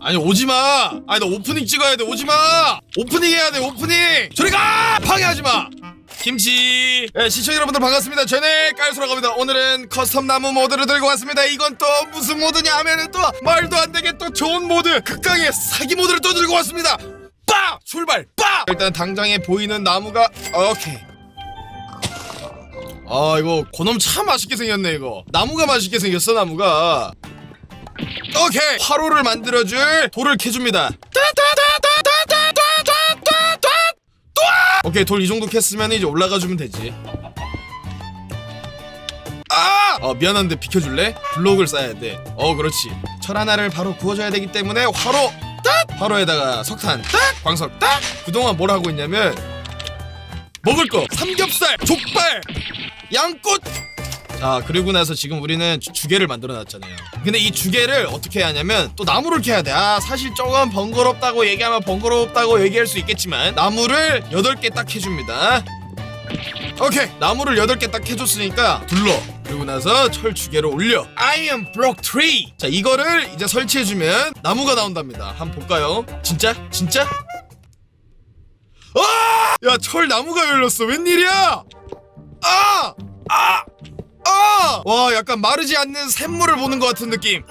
아니 오지마! 아니 나 오프닝 찍어야 돼. 오지마! 오프닝 해야 돼 오프닝! 저리가! 방해하지마! 김치. 네, 시청자 여러분들 반갑습니다. 저는 깔소라고 합니다. 오늘은 커스텀 나무 모드를 들고 왔습니다. 이건 또 무슨 모드냐 하면은 또 말도 안 되게 또 좋은 모드 극강의 사기 모드를 또 들고 왔습니다. 빠 출발! 빠 일단 당장에 보이는 나무가 오케이. 아 이거 고놈 참 맛있게 생겼네 이거. 나무가 맛있게 생겼어 나무가 오케이 화로를 만들어줄 돌을 캐줍니다 오케이 돌 이 정도 캤으면 이제 올라가주면 되지 아! 어 미안한데 비켜줄래? 블록을 쌓아야 돼어 그렇지 철 하나를 바로 구워줘야 되기 때문에 화로 딱! 화로에다가 석탄 딱! 광석 딱! 그동안 뭘 하고 있냐면 먹을 거 삼겹살 족발 양꽃 자 그리고 나서 지금 우리는 주- 주개를 만들어 놨잖아요 근데 이 주개를 어떻게 해야 하냐면 또 나무를 캐야 돼아 사실 조금 번거롭다고 얘기하면 번거롭다고 얘기할 수 있겠지만 나무를 8개 딱 해줍니다 오케이 나무를 8개 딱 해줬으니까 둘러 그리고 나서 철 주개로 올려 Iron Block Tree 자 이거를 이제 설치해주면 나무가 나온답니다 한번 볼까요 진짜? 진짜? 아! 야, 철 나무가 열렸어. 웬일이야? 아! 아! 아! 와, 약간 마르지 않는 샘물을 보는 것 같은 느낌.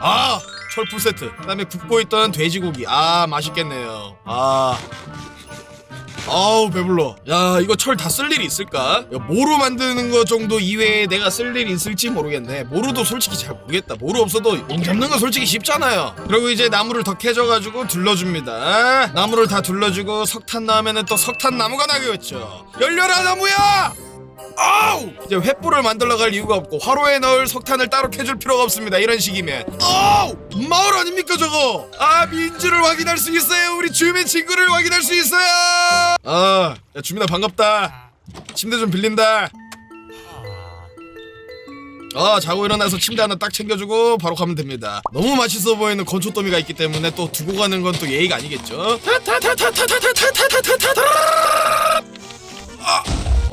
아! 철풀 세트. 그 다음에 굽고 있던 돼지고기. 아, 맛있겠네요. 아. 아우 배불러 야 이거 철 다 쓸 일이 있을까? 야, 모루 만드는 거 정도 이외에 내가 쓸 일이 있을지 모르겠네 모루도 솔직히 잘 모르겠다 모루 없어도 용 잡는 건 솔직히 쉽잖아요 그리고 이제 나무를 더 캐줘가지고 둘러줍니다 나무를 다 둘러주고 석탄 나오면은 또 석탄 나무가 나겠죠 열려라 나무야 아우 이제 횃불을 만들러 갈 이유가 없고 화로에 넣을 석탄을 따로 캐줄 필요가 없습니다 이런 식이면 아우 마을 아닙니까 저거 아 민주를 확인할 수 있어요 우리 주민 친구를 확인할 수 있어요 아 야 주민아 반갑다 침대 좀 빌린다 아 자고 일어나서 침대 하나 딱 챙겨주고 바로 가면 됩니다 너무 맛있어 보이는 건초더미가 있기 때문에 또 두고 가는 건 또 예의가 아니겠죠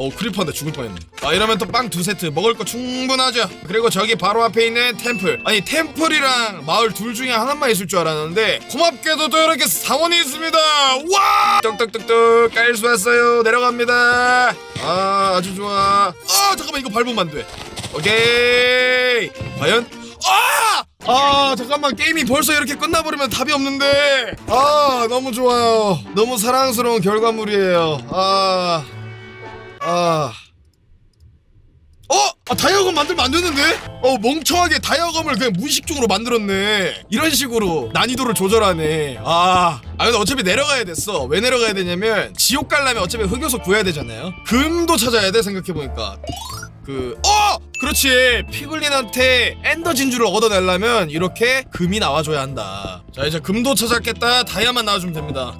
어 크리퍼인데 죽을 뻔했네. 아 이러면 또 빵 두 세트. 먹을 거 충분하죠. 그리고 저기 바로 앞에 있는 템플. 아니 템플이랑 마을 둘 중에 하나만 있을 줄 알았는데 고맙게도 또 이렇게 사원이 있습니다. 와! 뚝뚝뚝뚝 깔수 왔어요. 내려갑니다. 아 아주 좋아. 아 잠깐만. 이거 밟으면 안돼. 오케이. 과연? 아! 아 잠깐만. 게임이 벌써 이렇게 끝나버리면 답이 없는데. 아 너무 좋아요. 너무 사랑스러운 결과물이에요. 아 아. 어? 아, 다이아검 만들면 안 되는데? 어, 멍청하게 다이아검을 그냥 무의식적으로 만들었네. 이런 식으로 난이도를 조절하네. 아. 아, 근데 어차피 내려가야 됐어. 왜 내려가야 되냐면, 지옥 가려면 어차피 흑요소 구해야 되잖아요. 금도 찾아야 돼, 생각해보니까. 그, 어! 그렇지. 피글린한테 엔더 진주를 얻어내려면, 이렇게 금이 나와줘야 한다. 자, 이제 금도 찾았겠다. 다이아만 나와주면 됩니다.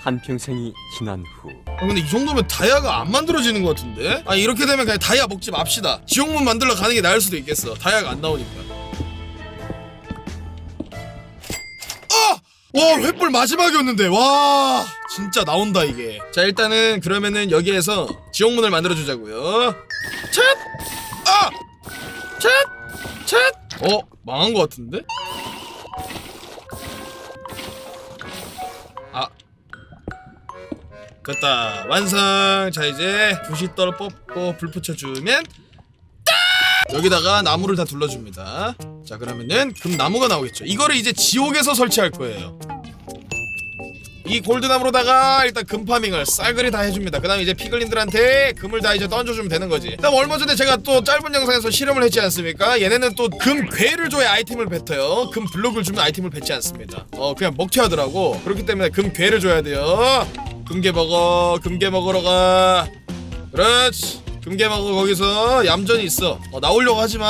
한평생이 지난 후 아, 근데 이 정도면 다이아가 안 만들어지는 것 같은데? 아 이렇게 되면 그냥 다이아 먹지 맙시다 지옥문 만들러 가는 게 나을 수도 있겠어 다이아가 안 나오니까 아! 와 횃불 마지막이었는데 와 진짜 나온다 이게 자 일단은 그러면은 여기에서 지옥문을 만들어주자고요 쳇! 아! 쳇! 쳇! 어? 망한 것 같은데? 아 됐다. 완성! 자 이제 부싯돌 뽑고 불 붙여주면 딱! 여기다가 나무를 다 둘러줍니다. 자 그러면은 금나무가 나오겠죠. 이거를 이제 지옥에서 설치할 거예요. 이 골드나무로다가 일단 금파밍을 쌀그리 다 해줍니다. 그 다음에 이제 피글린들한테 금을 다 이제 던져주면 되는 거지. 그다음 얼마 전에 제가 또 짧은 영상에서 실험을 했지 않습니까? 얘네는 또 금 괴를 줘야 아이템을 뱉어요. 금 블록을 주면 아이템을 뱉지 않습니다. 어 그냥 먹튀하더라고. 그렇기 때문에 금 괴를 줘야 돼요 금괴 먹어 금괴 먹으러 가. 그렇지. 금괴 먹어 거기서 얌전히 있어. 어, 나오려고 하지마.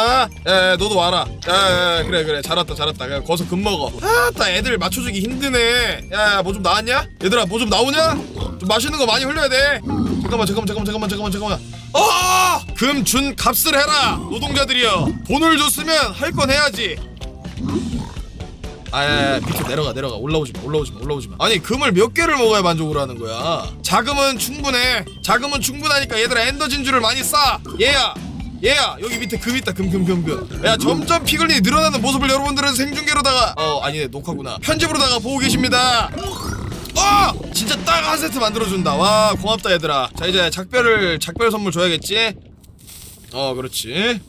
야 너도 와라. 야, 야 그래 그래. 잘왔다 잘왔다. 그냥 거기서 금 먹어. 아따 애들 맞춰주기 힘드네. 야야 뭐 좀 나왔냐? 얘들아 뭐 좀 나오냐? 좀 맛있는 거 많이 흘려야 돼. 잠깐만 잠깐만 잠깐만 잠깐만 잠깐만 잠깐만. 어금 준 값을 해라 노동자들이여. 돈을 줬으면 할 건 해야지 아야 밑으로 내려가 내려가. 올라오지 마 올라오지 마 올라오지 마. 아니 금을 몇 개를 먹어야 만족을 하는 거야? 자금은 충분해. 자금은 충분하니까 얘들아 엔더 진주를 많이 싸. 얘야 얘야 여기 밑에 금 있다 금 금 금금. 야 점점 피글린이 늘어나는 모습을 여러분들은 생중계로다가 어 아니네 녹화구나. 편집으로다가 보고 계십니다. 어! 진짜 딱 한 세트 만들어준다. 와 고맙다 얘들아. 자 이제 작별을 작별 선물 줘야겠지? 어 그렇지.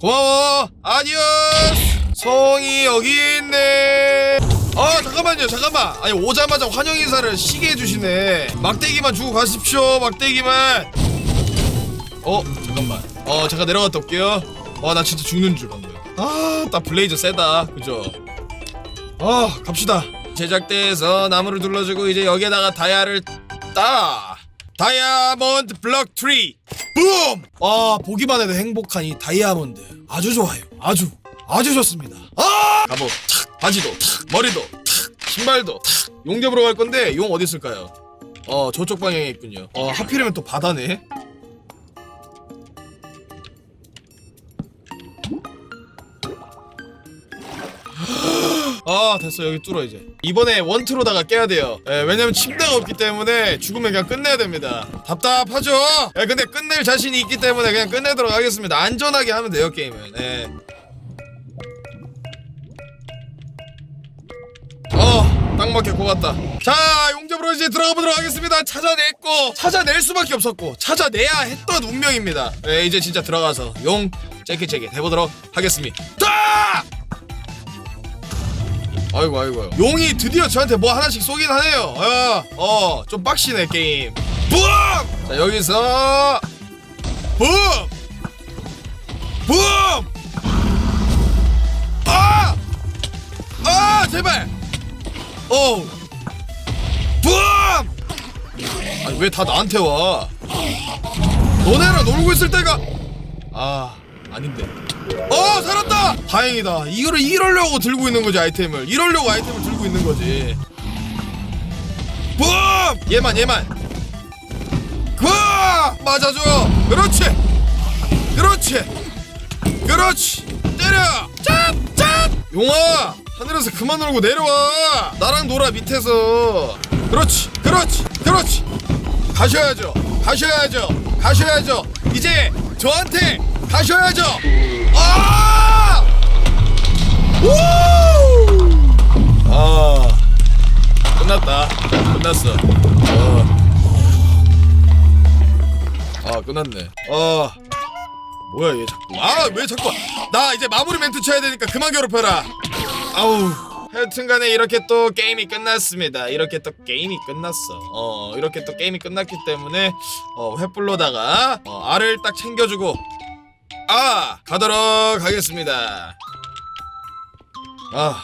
고마워. 아디오스 성이 여기 있네. 아 잠깐만요 잠깐만. 아니 오자마자 환영 인사를 시게 해주시네. 막대기만 주고 가십시오 막대기만. 어 잠깐만. 어 잠깐 내려갔다 올게요. 와 나 진짜 죽는 줄 방금 아딱 블레이저 세다. 그죠? 아 갑시다. 제작대에서 나무를 둘러주고 이제 여기에다가 다이아를 따. 다이아몬드 블럭 트리. 붐! 아 보기만 해도 행복한 이 다이아몬드. 아주 좋아요. 아주 아주 좋습니다. 아! 갑옷 탁 바지도 탁 머리도 탁 신발도. 탁 용접으로 갈 건데 용 어디 있을까요? 어 저쪽 방향에 있군요. 어 하필이면 또 바다네. 아 됐어. 여기 뚫어 이제. 이번에 원투로다가 깨야 돼요. 예, 왜냐면 침대가 없기 때문에 죽으면 그냥 끝내야 됩니다. 답답하죠? 예, 근데 끝낼 자신이 있기 때문에 그냥 끝내도록 하겠습니다. 안전하게 하면 돼요 게임은. 예. 딱 맞게 고갔다 자 용접으로 이제 들어가 보도록 하겠습니다 찾아냈고 찾아낼 수밖에 없었고 찾아내야 했던 운명입니다 예, 이제 진짜 들어가서 용 째끼째끼 해보도록 하겠습니다 아이고 아이고 용이 드디어 저한테 뭐 하나씩 쏘긴 하네요 어좀 빡시네 게임 붐! 자 여기서 붐! 붐! 아! 아 제발 어 붐! 아니 왜 다 나한테 와? 너네랑 놀고 있을 때가 아 아닌데. 어 살았다! 다행이다. 이거를 이러려고 들고 있는 거지 아이템을. 이러려고 아이템을 들고 있는 거지. 붐 얘만 얘만. 그 맞아줘. 그렇지! 그렇지! 그렇지! 때려! 짭 짭! 용아 하늘에서 그만 놀고 내려와. 나랑 놀아 밑에서. 그렇지 그렇지 그렇지. 가셔야죠 가셔야죠 가셔야죠. 이제 저한테 가셔야죠. 아! 우! 아 끝났다. 끝났어. 어. 아 끝났네. 아 뭐야 얘 자꾸. 아 왜 자꾸. 나 이제 마무리 멘트 쳐야 되니까 그만 괴롭혀라 아우. 하여튼간에 이렇게 또 게임이 끝났습니다. 이렇게 또 게임이 끝났어. 어 이렇게 또 게임이 끝났기 때문에 어 횃불로다가 어, 알을 딱 챙겨주고 아 가도록 하겠습니다. 아